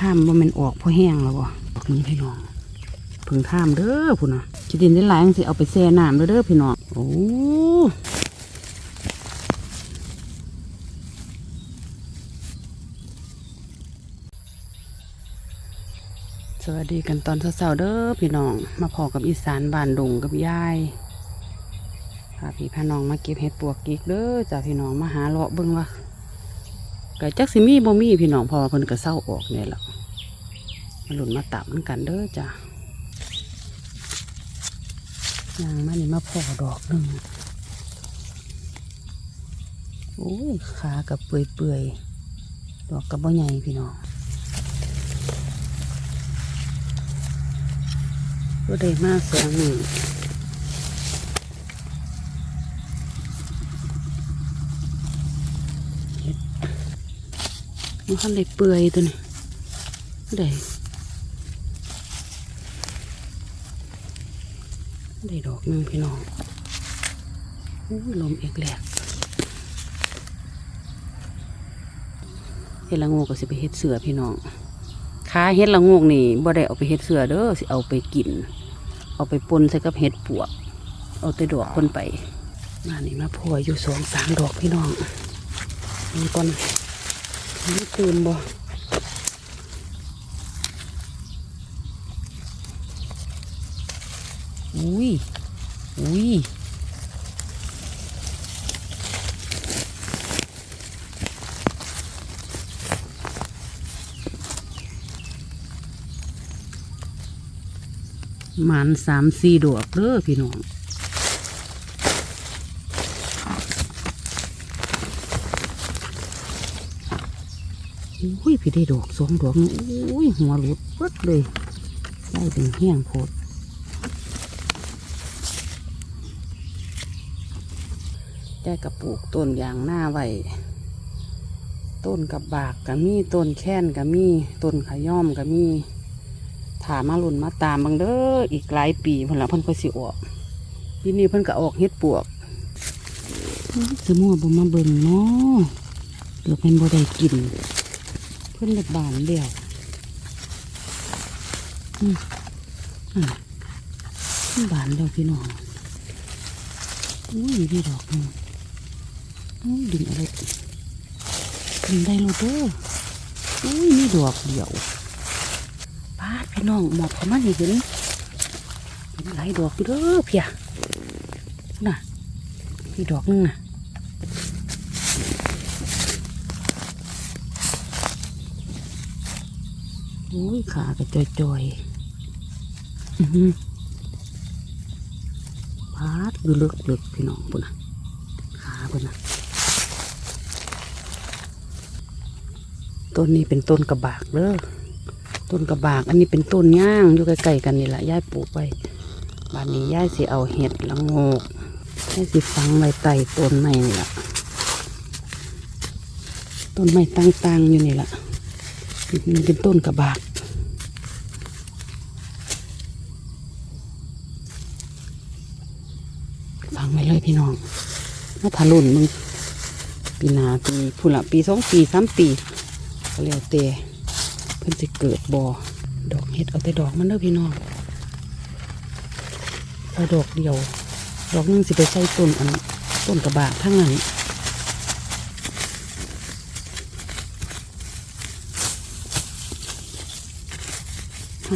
ท่ามว่ามันออกพราะแห้งแล้วบ่ออกนี้พี่น้องเพิ่งท่ามเด้อพุ่นนะคิดินได้หลายจังสิเอาไปแช่น้ำเด้อเด้อพี่น้องโอ้สวัสดีกันตอนเช้าๆเด้อพี่น้อง มาพอกับอีสานบ้านดงกับยายพาพี่พาน้องมาเก็บเห็ดปวกกิกเด้อจ้าพี่น้องมาหาเลาะเบิ่งว่า ก็จักสิมีบ่มีพี่น้องพอเพิ่นก็เศร้าออกเนี่ยแหละมาหลุนมาตับมันกันเด้อจ้ะยางมันนี่มาพอดอกหนึ่งโอ้ยขากับเปื่อยๆดอกกับบ่ใหญ่พี่น้องก็ได้มากสองมือ มันคันได้เปื่อยตัวนี้ได้ได้ดอกนึงพี่น้องโอ้ลมเอกแหลกเฮ็ดละงกก็สิไปเฮ็ดเสือพี่น้องขาเฮ็ดละโงกนี่บ่ได้เอาไปเฮ็ดเสือเด้อสิเอาไปกิน เอาไปปนใส่กับเห็ดปวก เอาแต่ดอกคนไปมานี่มาพัวอยู่สองสามดอกพี่น้องนี่ก่อน นี่ตื่นบ่อุ้ย อุ้ยหมันสามสี่ดอกเด้อพี่น้อง อุ้ยพี่ได้ดอกสองดอกนี่อุ้ยหัวหลุดเปิดเลยได้เป็นแห้งโพดได้กระปลูกต้นยางหน้าไว้ต้นกับบากก็มีต้นแค้นก็มีต้นขย่อมก็มีถามมาลุ่นมาตามบังเด้ออีกหลายปีเพิ่นละเพิ่นก็สิออกปีนี้เพิ่นก็ออกเฮ็ดปวกอื้อสมัวบ่มาเบิ่งเนาะเดี๋ยวเพิ่นบ่ได้กิน เพิ่นละบานเดียวอืมอ่บานเดียวพี่น้องอุ้ยพี่ดอกนึงอุ้ยดึงอะไรดึงได้โลดเด้ออุ้ยมีดอกเดียวปาดพี่น้องหมอบเขามานี่เห็นเห็นหลายดอกเด้อเพียน่ะพี่ดอกนึงน่ะ อ้ยขากระจอยจอยๆอื้อหือปาดอยู่เลึกเลึกพี่น้องปุ่นนะขาปุ่นนะต้นนี้เป็นต้นกระบากเด้อต้นกระบาก อันนี้เป็นต้นย่างอยู่ใกล้ๆกันนี่แหละย่ายปลูกไว้บ้านนี้ย่ายสิเอาเห็ดละโงกย่ายสิฟังไว้ใต้ต้นไม้นี่แหละต้นไม้ต่างๆอยู่นี่แหละ นเป็นต้นกระบากฟังไว้เลยพี่น้องมาทะลุนมึงปีนาปีพูนละปีสองปีสามปีก็แล้วแต่เพิ่นสิเกิดบอดอกเห็ดเอาแต่ดอกมันเด้อพี่น้องเอาดอกเดียว ดอกหนึงสิไปใส่ต้นอันต้นกระบากทั้งนั้น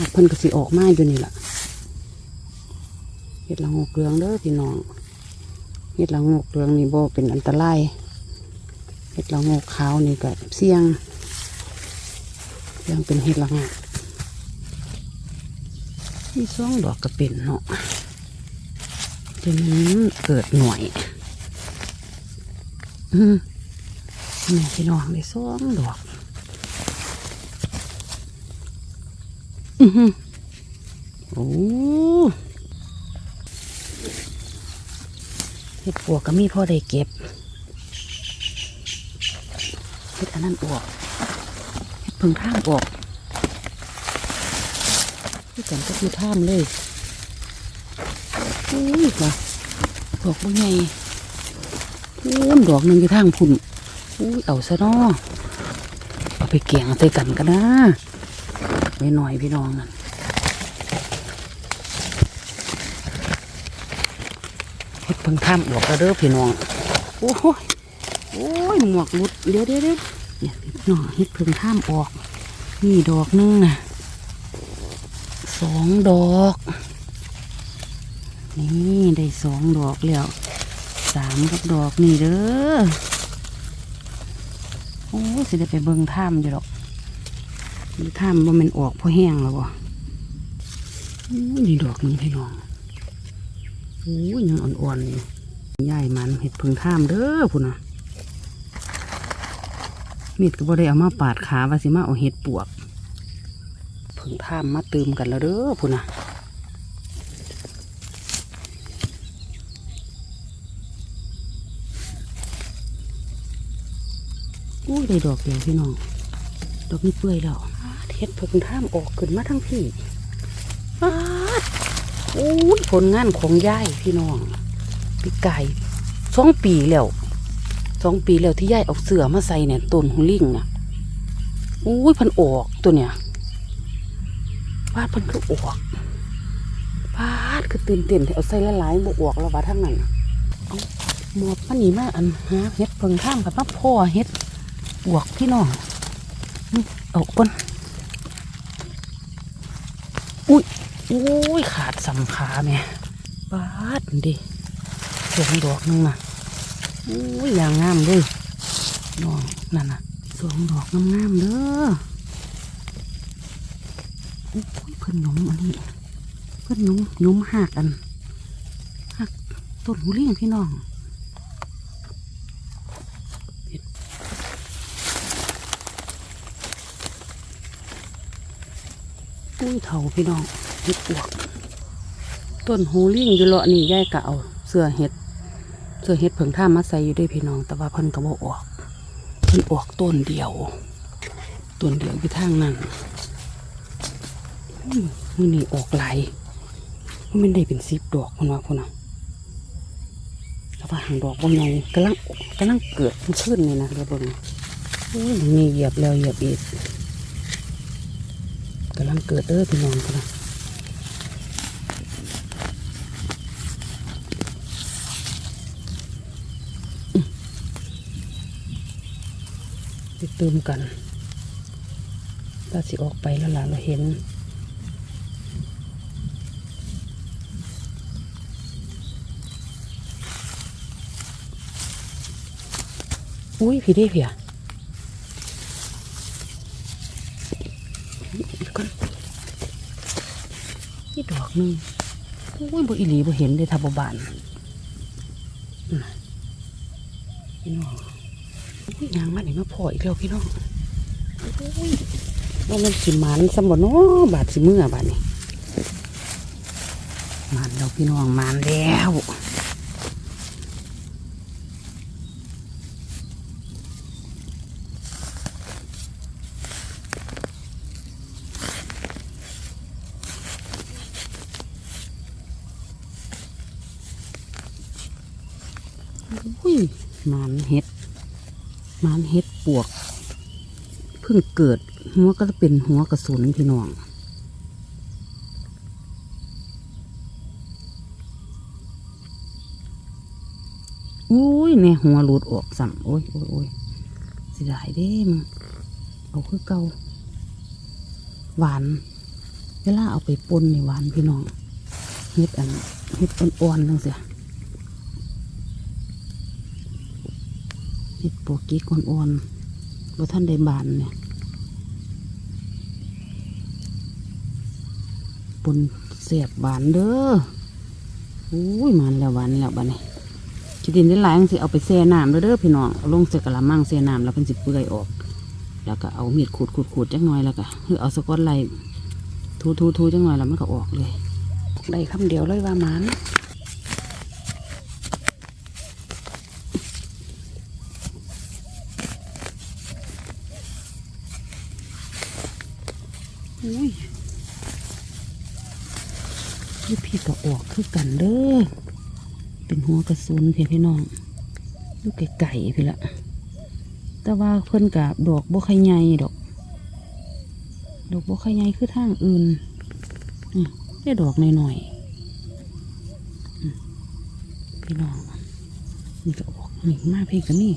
ากเพิ่นก็สิออกมาอยู่นี่แหละเห็ดละงกเหลืองเด้อพี่น้องเห็ดละงกเหลืองนี่บ่เป็นอันตรายเห็ดละงกขาวนี่ก็เสี่ยงยังเป็นเห็ดละงามีสองดอกก็เป็นเนาะจนมันเกิดหน่วยอืมแม่พี่น้องได้สองดอก อือหือโอ้เห็ดปวกก็มีพ่อได้เก็บเห็ดอันนั้นออกเพิ่งท่ามออกที่กันก็คือท่ามเลยอุ้ยว่ะดอกบุญใหญ่พูนดอกหนึ่งที่ทางพุ่นอุ้ยเอาซะเนาะเอาไปแกงใส่กันกันนะ หน่อยๆพี่น้องนั่นเฮ็ดเพิ่งข้ามออกแล้วเด้อพี่น้อง โอ้ยโอ้ยหมวกหลุดเดี๋ยวเดี๋ยวเดี๋ยวเนี่ยพี่น้องเฮ็ดเพิ่งข้ามออก นี่ดอกหนึงนะสองดอก นี่ได้สองดอกแล้วสามกับดอกนี่เด้อโอ้สิได้ไปเบิ่งถ้ำอยู่ดอก ดูถ้ำว่ามันออกเพราะแห้งแล้วบ่นี่ดอกนี้พี่น้องโอ้ยยังอ่อนๆอยู่ย่ายมันเห็ดพึ่งถ้ำเด้อพุ่นนะมีดก็บ่ได้เอามาปาดขาว่าสิมาเอาเห็ดปวกพึ่งถ้ำมมาเติมกันแล้วเด้อพุ่นนะอุ้ได้ดอกเดียวพี่น้อง ดอกนี้เปื่อยแล้วเฮ็ดเพิ่งท่ามออกขึ้นมาทั้งพี่อ้าดอุ้ยผลงานของยายพี่น้องพี่ไก่สองปีแล้วสองปีแล้วที่ยายเอาเสือมาใส่เนี่ยต้นหูลิงนะอุ้ยพันออกตัวเนี่ยวาดพันคือออกวาดคือตื่นเต้นเอาใส่ละลายๆบออกแล้วว่าทั้งนั้นเอาหมอบมันนี่มาอันหาเฮ็ดเพิ่งท่ามกับมาพ่อเฮ็ดบวกพี่น้อง เอาก้นอุ้ยอุ้ยขาดสำขาแม่บาดดิเสียงดอกหนึงอะอุ้ยอย่างงามเลยน้องนั่นน่ะสองดอกงามๆเด้ออุ้ยเพิ่นหนุ่มอันนี้เพิ่นหนุ่มหนุ่มหักอันหักต้นหูเลี้ยงพี่น้อง อุ้ยเถาพี่น้องเห็ดปวก ต้นหูลิงอยู่เลาะนี่ยายกะเอาเสื้อเห็ด เสื้อเห็ดเพิ่งท่ามาใส่อยู่ด้วยพี่น้อง แต่ว่าเพิ่นก็บ่ออก เพิ่นออกต้นเดียว ต้นเดียวอยู่ทางนั้นมือนี่ออกไหลายมันได้เป็นสิบดอกคนว่าคนน่ะแต่ว่าหางดอกบ่ใหญ่กำลังกำลังเกิดขึ้นนี่นะเดี๋ยวเบิ่งอุ้ยนี่เหยียบแล้วเหยียบอีก กำลังเกิดเด้อพี่น้องกันนะอืมไปเติมกันถ้าสิออกไปแล้วล่ะเราเห็นอุ้ยพี่เด้พี่อะ เดี๋ยวก่อนนี่ดอก หนึงโอ้ยบ่อีหลีบ่เห็นได้ทับบานนั่นน่ะพี่น้องโอ้ยยางมาไหนมาพออีกแล้วพี่น้องโอ้ยว่ามันสิมันสมบัติเนาะบาดสิเมื่อบาดนี่มันแล้วพี่น้องมันแล้วอุ้ยหมัน เห็ดมันเห็ดปวก เพิ่งเกิดหัวก็จะเป็นหัวกระสุนพี่น้องอุ้ยเนี่ยหัวหลุดออกสั่โอ้ยโอ้ยโอ้ยเสิได้เด้มงเอาคือเก่าหวาน เวลาเอาไปปนในหวานพี่น้องเฮ็ดอันเฮ็ดอ่อนๆนั่นเสียเฮ็ ดโปกิกอ่อนๆบ่ท่านได้บานเนี่ยปนเสียบหวานเด้ออุ้ยมันแล้วหวานแล้วบานี้คิดินได้หลายจังสิเอาไปแช่น้ำเด้อเด้อพี่น้องเอาลงใส่กระมังแช่น้ำแล้วเป็นสิเปื่อยออก แล้วก็เอามีดขูดขูดขูดจักหน่อยแล้วก็คือเอาสกอตไลท์ทูทูทูจักหน่อยแล้วมันก็ออกเลย ได้คำเดียวเลยว่ามันอุ้ยนี่พี่ก็ออกคือกันเด้อ เป็นหัวกระสุนเพียพี่น้องลูกไก่ๆพี่ละแต่ว่าเพิ่นกับดอกบ่ค่อยใหญ่ดอก ดอกบัวขยายคือทางอื่นอืมได้ดอกหน่อยๆพี่น้องนี่ก็ออกนี่มาเพี่กันนี่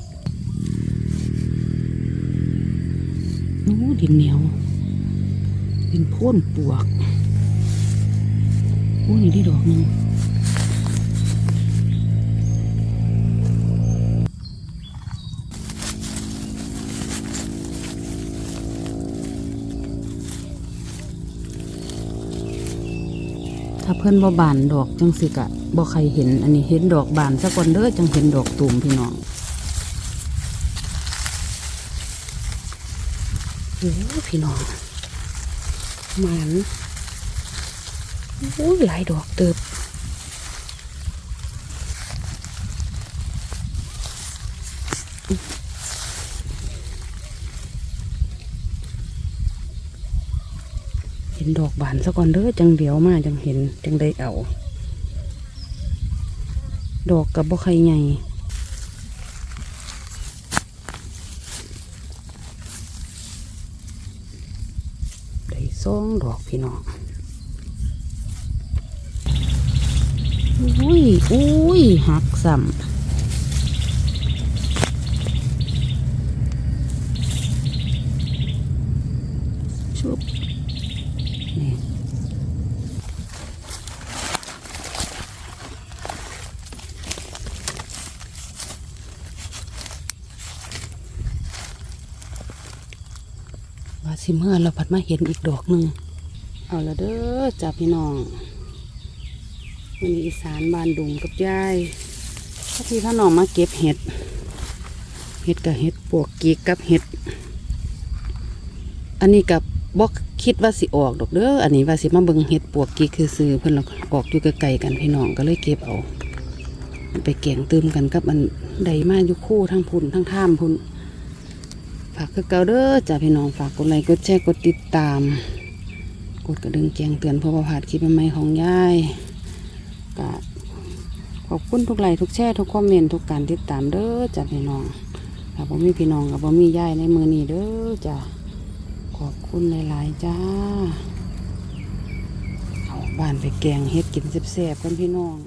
โอ้ดินเหนียวดินพ่นปวกโอ้นี่ได้ดอกนึง ถ้าเพื่อนบ่บานดอกจังสิกะบ่ใครเห็น อันนี้เห็นดอกบานสัก่อนเด้อจังเห็นดอกตูมพี่น้องโอ้พี่น้องมันโอ้หลายดอกเติบ ดอกบานซะก่อนเด้อจังเดียวมาจังเห็นจังได้เอา ดอกกับบ่ใครใหญ่ได้สองดอกพี่น้องอุ้ยอุ้ยหักซ้ำ สิเมื่อเราพัดมาเห็นอีกดอกหนึ่งเอาละเด้อจ้าพี่น้องวันนี้อีสานบานดุงกับยายพ่อพี่พ่อน้องมาเก็บเห็ด เห็ดกับเห็ดปวกกีกกับเห็ด อันนี้กับบอกคิดว่าสิออกดอกเด้อ อันนี้ว่าสิมาเบิ่งเห็ดปวกกีคือซื้อเพิ่อนเราออกอยู่ไกลๆกันพี่น้องก็เลยเก็บเอา ไปแกงตืมกันกับอันใดมาอยู่คู่ทั้งพุ่นทั้งท่ามพุ่น ฝากคือเก่าเด้อจ้าพี่น้องฝากกดไลค์กดแชร์กดติดตาม กดกระดึงแจ้งเตือนเพื่อประพาดคลิปใหม่ๆของยายก็ขอบคุณทุกไลค์ทุกแชร์ทุกคอมเมนต์ทุกการติดตามเด้อจ้าพี่น้องถ้าบ่มีพี่น้องกับบ่มียายในมือนี้เด้อจ้าขอบคุณหลายๆจ้าเอาบ้านไปแกงเฮ็ดกินแซ่บๆกันพี่น้อง